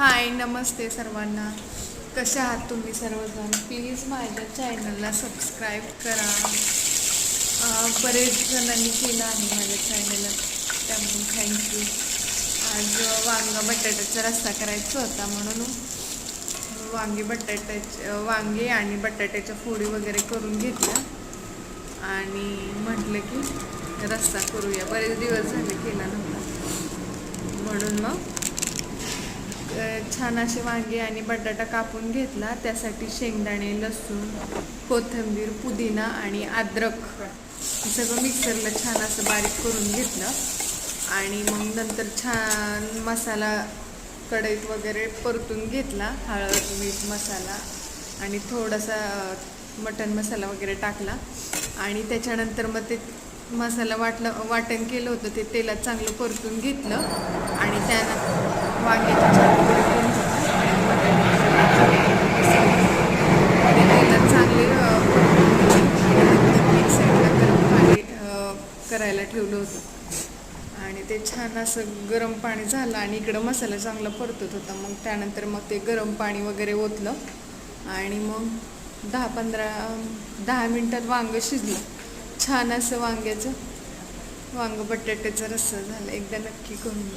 हाय नमस्ते सर्वांना. कसे आहात तुम्ही सर्वजण? प्लीज माझ्या चॅनलला सबस्क्राईब करा. बरेच जणांनी केलं आहे माझ्या चॅनलला. त्यामुळे थँक्यू आज वांगा बटाट्याचा रस्सा करायचा होता म्हणून. वांगी बटाट्याचे वांगे आणि बटाट्याच्या फोडी वगैरे करून घेतल्या. आणि म्हटलं की रस्सा करूया. बरेच दिवस झाले केला नव्हता. म्हणून मग छान असे वांगे आणि बटाटा कापून घेतला. त्यासाठी शेंगदाणे लसूण कोथिंबीर पुदिना आणि अद्रक हे सगळं मिक्सरला छान असं बारीक करून घेतलं. आणि मग नंतर छान मसाला कढईत वगैरे परतून घेतला. हळद मीठ मसाला आणि थोडासा मटण मसाला वगैरे टाकला. आणि त्याच्यानंतर मग ते मसाला वाटलं वाटण केलं होतं ते तेलात चांगलं परतून घेतलं. आणि त्यानं वांग्याच्या छान फोडी करून घेतली आणि बटाट्याची ते तेलात चांगले अ, परतून घेतले. आणि नंतर एक साईडला गरम पाणी अ, करायला ठेवलं होतं. आणि ते छान असं गरम पाणी झालं आणि इकडं मसाला चांगला परतत होता. मग त्यानंतर मग ते गरम पाणी वगैरे ओतलं आणि मग दहा पंधरा दहा मिनटात वांगं शिजलं. छान असं वांग्याचं वांग बटाट्याचा रस्सा झाला. एकदा नक्की करून